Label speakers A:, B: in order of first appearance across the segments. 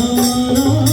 A: আমার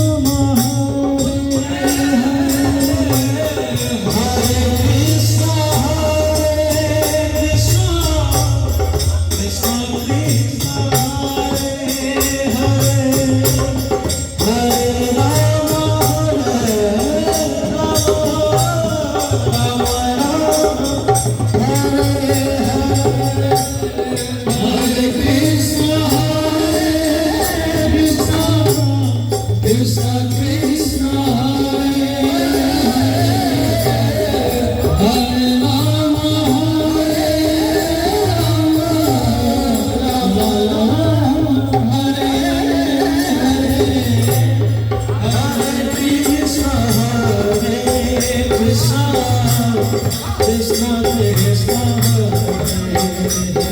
A: Thank you.